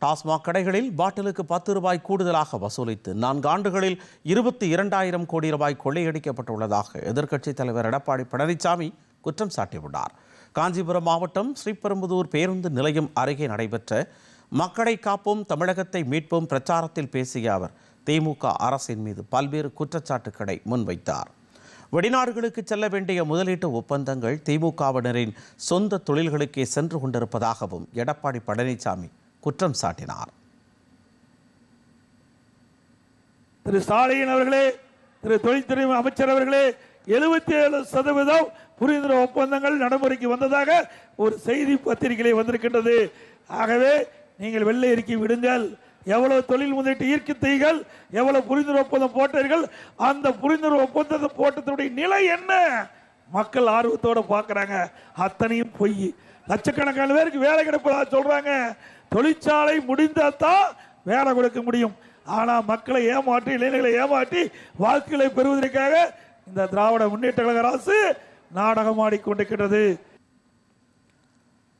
டாஸ்மாக் கடைகளில் பாட்டிலுக்கு பத்து ரூபாய் கூடுதலாக வசூலித்து நான்கு ஆண்டுகளில் இருபத்தி இரண்டாயிரம் கோடி ரூபாய் கொள்ளையடிக்கப்பட்டுள்ளதாக எதிர்க்கட்சித் தலைவர் எடப்பாடி பழனிசாமி குற்றம் சாட்டியுள்ளார். காஞ்சிபுரம் மாவட்டம் ஸ்ரீபெரும்புதூர் பேருந்து நிலையம் அருகே நடைபெற்ற மக்களை காப்போம் தமிழகத்தை மீட்போம் பிரச்சாரத்தில் பேசிய அவர் திமுக அரசின் மீது பல்வேறு குற்றச்சாட்டுக்களை முன்வைத்தார். வெளிநாடுகளுக்கு செல்ல வேண்டிய முதலீட்டு ஒப்பந்தங்கள் திமுகவினரின் சொந்த தொழில்களுக்கே சென்று கொண்டிருப்பதாகவும் எடப்பாடி பழனிசாமி குற்றம் சாட்டினார். திரு ஸ்டாலின் அவர்களே திரு தொழில்துறை அமைச்சர் அவர்களே எழுபத்தி ஏழு சதவீதம் புரிந்துணர்வு ஒப்பந்தங்கள் நடைமுறைக்கு வந்ததாக ஒரு செய்தி பத்திரிகையில் வந்திருக்கின்றது. ஆகவே நீங்கள் வெள்ளை இறுக்கி விடுங்கள். எவ்வளவு தொழில் முதலீட்டு ஈர்க்கத்தைகள் எவ்வளவு புரிந்துணர்வு ஒப்பந்தம் போட்டீர்கள் அந்த புரிந்துணர்வு ஒப்பந்தத்தை போட்டதுடைய நிலை என்ன? மக்கள் ஆர்வத்தோட பார்க்கறாங்க. அத்தனையும் பொய். லட்சக்கணக்கான பேருக்கு வேலை கிடைப்பதாக சொல்றாங்க. தொழிற்சாலை முடிந்தால் தான் வேலை கொடுக்க முடியும். ஆனால் மக்களை ஏமாற்றி இளைஞர்களை ஏமாற்றி வாக்குகளை பெறுவதற்காக இந்த திராவிட முன்னேற்ற கழக அரசு நாடகம் ஆடிக்கொண்டிருக்கிறது